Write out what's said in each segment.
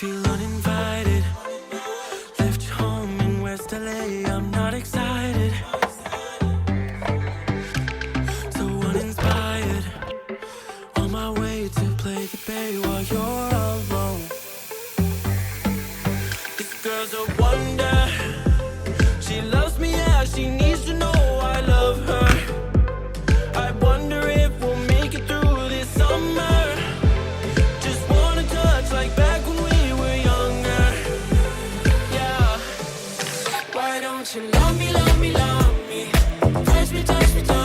Feel uninvited. Left home in West LA. I'm not excited. So uninspired. On my way to play the bay while you're love me, love me, love me? Touch me, touch me, touch me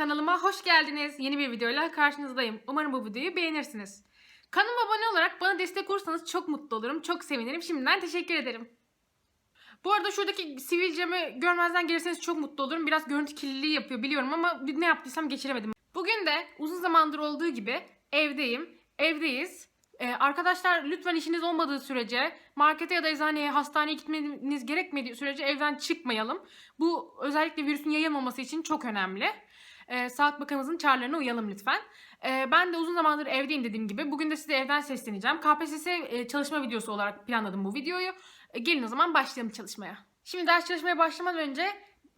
kanalıma hoş geldiniz. Yeni bir videoyla karşınızdayım. Umarım bu videoyu beğenirsiniz. Kanalıma abone olarak bana destek olursanız çok mutlu olurum, çok sevinirim. Şimdiden teşekkür ederim. Bu arada şuradaki sivilcemi görmezden gelirseniz çok mutlu olurum. Biraz görüntü kirliliği yapıyor biliyorum ama ne yaptıysam geçiremedim. Bugün de uzun zamandır olduğu gibi evdeyim, evdeyiz. Ee, arkadaşlar lütfen işiniz olmadığı sürece markete ya da eczaneye, hastaneye gitmeniz gerekmediği sürece evden çıkmayalım. Bu özellikle virüsün yayılmaması için çok önemli. Ee, Sağlık Bakanımızın çağrılarına uyalım lütfen. Ee, ben de uzun zamandır evdeyim dediğim gibi. Bugün de size evden sesleneceğim. KPSS e, çalışma videosu olarak planladım bu videoyu. E, gelin o zaman başlayalım çalışmaya. Şimdi ders çalışmaya başlamadan önce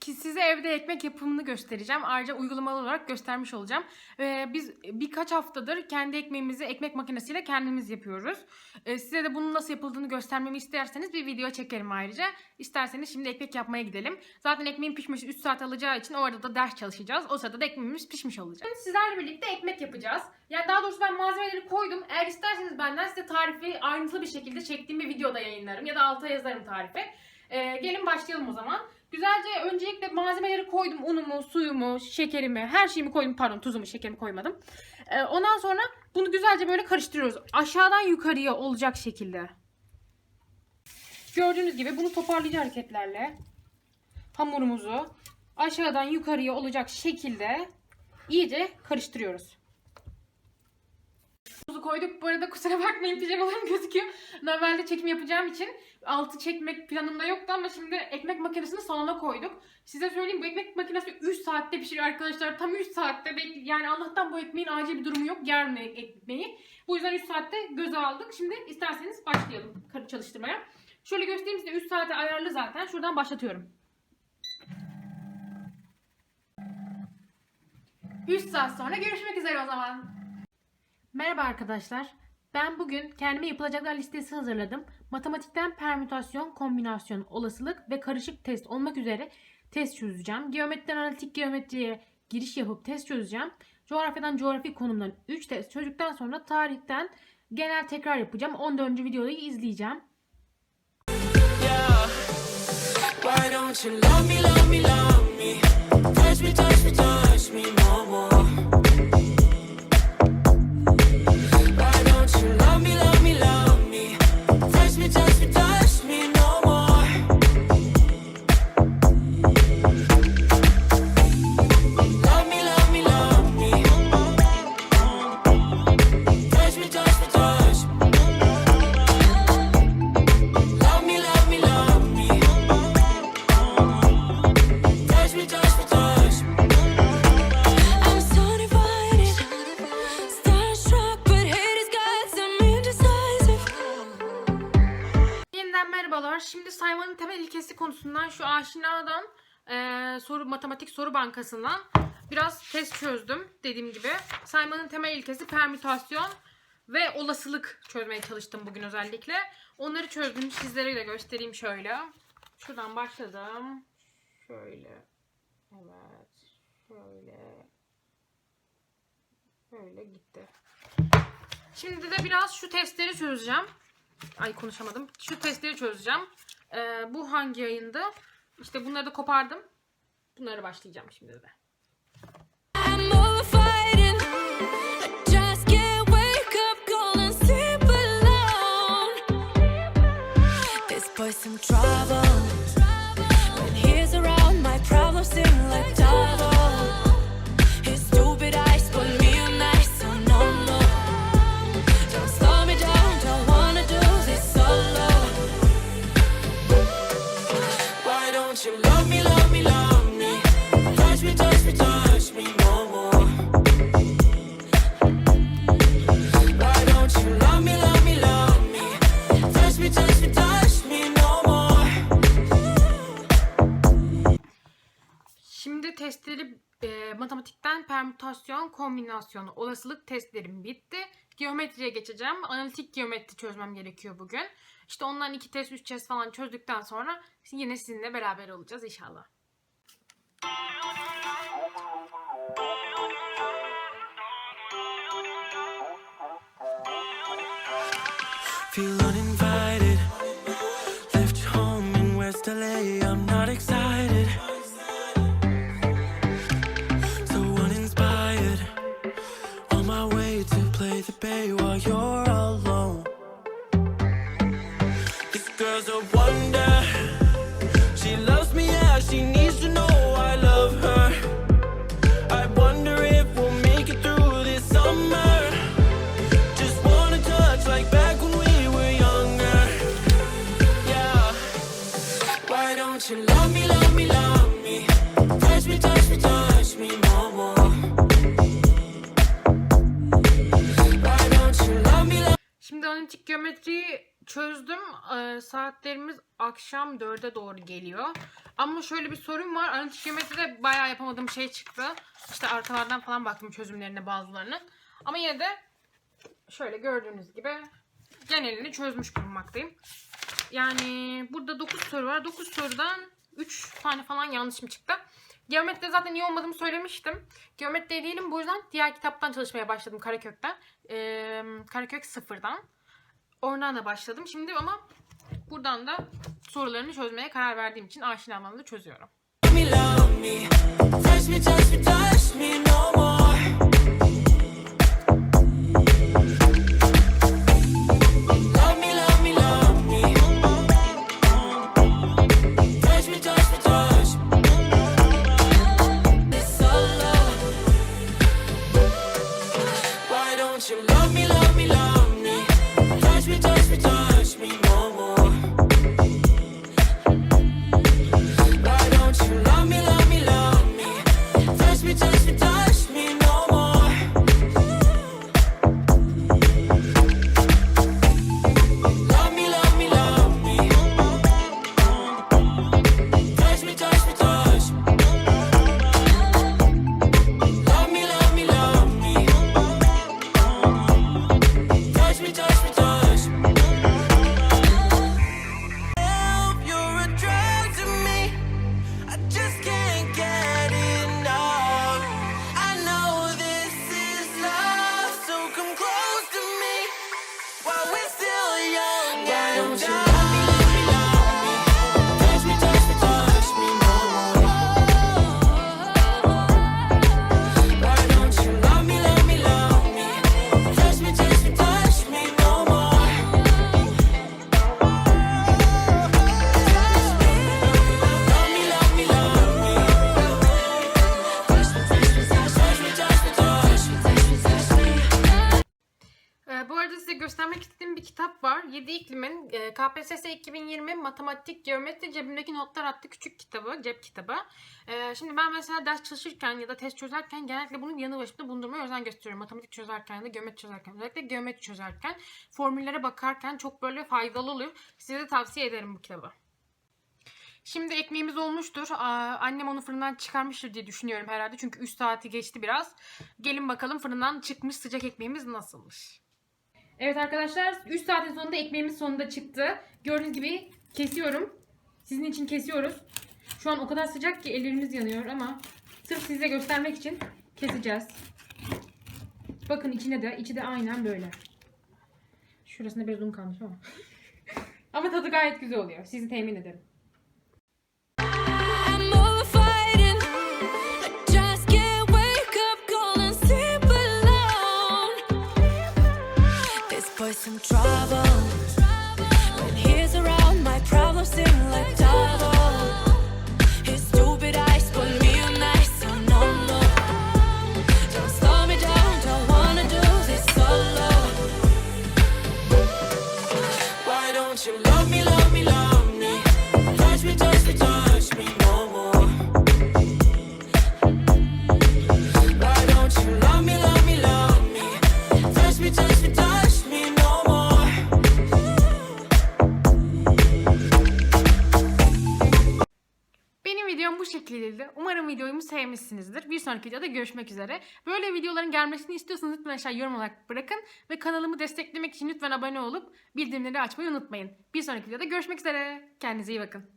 ki size evde ekmek yapımını göstereceğim. Ayrıca uygulamalı olarak göstermiş olacağım. Ee, biz birkaç haftadır kendi ekmeğimizi ekmek makinesiyle kendimiz yapıyoruz. Ee, size de bunun nasıl yapıldığını göstermemi isterseniz bir video çekerim ayrıca. İsterseniz şimdi ekmek yapmaya gidelim. Zaten ekmeğin pişmesi 3 saat alacağı için orada da ders çalışacağız. O sırada da ekmeğimiz pişmiş olacak. Şimdi sizlerle birlikte ekmek yapacağız. Yani daha doğrusu ben malzemeleri koydum. Eğer isterseniz benden size tarifi ayrıntılı bir şekilde çektiğim bir videoda yayınlarım. Ya da alta yazarım tarifi. Ee, gelin başlayalım o zaman. Güzelce öncelikle malzemeleri koydum. Unumu, suyumu, şekerimi, her şeyimi koydum. Pardon tuzumu, şekerimi koymadım. Ee, ondan sonra bunu güzelce böyle karıştırıyoruz. Aşağıdan yukarıya olacak şekilde. Gördüğünüz gibi bunu toparlayıcı hareketlerle hamurumuzu aşağıdan yukarıya olacak şekilde iyice karıştırıyoruz. Tuzu koyduk. Bu arada kusura bakmayın pijamalarım gözüküyor. Normalde çekim yapacağım için altı çekmek planımda yoktu ama şimdi ekmek makinesini salona koyduk. Size söyleyeyim bu ekmek makinesi 3 saatte pişiriyor arkadaşlar. Tam 3 saatte. Bek- Yani Allah'tan bu ekmeğin acil bir durumu yok. Yarın ekmeği. Bu yüzden 3 saatte göze aldık. Şimdi isterseniz başlayalım çalıştırmaya. Şöyle göstereyim size 3 saate ayarlı zaten. Şuradan başlatıyorum. 3 saat sonra görüşmek üzere o zaman. Merhaba arkadaşlar. Ben bugün kendime yapılacaklar listesi hazırladım. Matematikten permütasyon, kombinasyon, olasılık ve karışık test olmak üzere test çözeceğim. Geometriden analitik geometriye giriş yapıp test çözeceğim. Coğrafyadan coğrafi konumdan 3 test çözdükten sonra tarihten genel tekrar yapacağım. 14. videoyu izleyeceğim. Yeah. Why don't you love me, love me, love me? Touch me, touch me, touch me Merhabalar. Şimdi saymanın temel ilkesi konusundan şu aşinadan eee, soru matematik soru bankasından biraz test çözdüm dediğim gibi. Saymanın temel ilkesi permütasyon ve olasılık çözmeye çalıştım bugün özellikle. Onları çözdüm. Sizlere de göstereyim şöyle. Şuradan başladım. Şöyle. Evet. Şöyle. Böyle gitti. Şimdi de biraz şu testleri çözeceğim. Ay konuşamadım. Şu testleri çözeceğim. Ee, bu hangi yayındı? İşte bunları da kopardım. Bunları başlayacağım şimdi de. I'm over Şimdi testleri e, matematikten permütasyon, kombinasyon, olasılık testlerim bitti. Geometriye geçeceğim. Analitik geometri çözmem gerekiyor bugün. İşte ondan iki test, üç test falan çözdükten sonra yine sizinle beraber olacağız inşallah. Feel uninvited. Left home in West LA. I'm not excited. pay while you're Ee, saatlerimiz akşam 4'e doğru geliyor. Ama şöyle bir sorun var. Analitik geometride bayağı yapamadığım şey çıktı. İşte arkalardan falan baktım çözümlerine bazılarının. Ama yine de şöyle gördüğünüz gibi genelini çözmüş bulunmaktayım. Yani burada 9 soru var. 9 sorudan 3 tane falan yanlışım çıktı. Geometride zaten iyi olmadığımı söylemiştim. Geometri değilim bu yüzden diğer kitaptan çalışmaya başladım Karakök'ten. Ee, Karakök sıfırdan. Oradan da başladım. Şimdi ama buradan da sorularını çözmeye karar verdiğim için aşinamamı da çözüyorum. Touch me, touch me, touch me no more. Size göstermek istediğim bir kitap var. 7 iklimin e, KPSS 2020 Matematik Geometri Cebimdeki Notlar adlı küçük kitabı, cep kitabı. Ee, şimdi ben mesela ders çalışırken ya da test çözerken genellikle bunun yanı başımda bulundurmaya özen gösteriyorum. Matematik çözerken ya da geometri çözerken. Özellikle geometri çözerken, formüllere bakarken çok böyle faydalı oluyor. Size de tavsiye ederim bu kitabı. Şimdi ekmeğimiz olmuştur. Annem onu fırından çıkarmıştır diye düşünüyorum herhalde. Çünkü 3 saati geçti biraz. Gelin bakalım fırından çıkmış sıcak ekmeğimiz nasılmış. Evet arkadaşlar 3 saatin sonunda ekmeğimiz sonunda çıktı. Gördüğünüz gibi kesiyorum. Sizin için kesiyoruz. Şu an o kadar sıcak ki ellerimiz yanıyor ama sırf size göstermek için keseceğiz. Bakın içine de içi de aynen böyle. Şurasında biraz un kalmış ama. ama tadı gayet güzel oluyor. Sizi temin ederim. avoid some trouble. Umarım videomu sevmişsinizdir. Bir sonraki videoda görüşmek üzere. Böyle videoların gelmesini istiyorsanız lütfen aşağı yorum olarak bırakın. Ve kanalımı desteklemek için lütfen abone olup bildirimleri açmayı unutmayın. Bir sonraki videoda görüşmek üzere. Kendinize iyi bakın.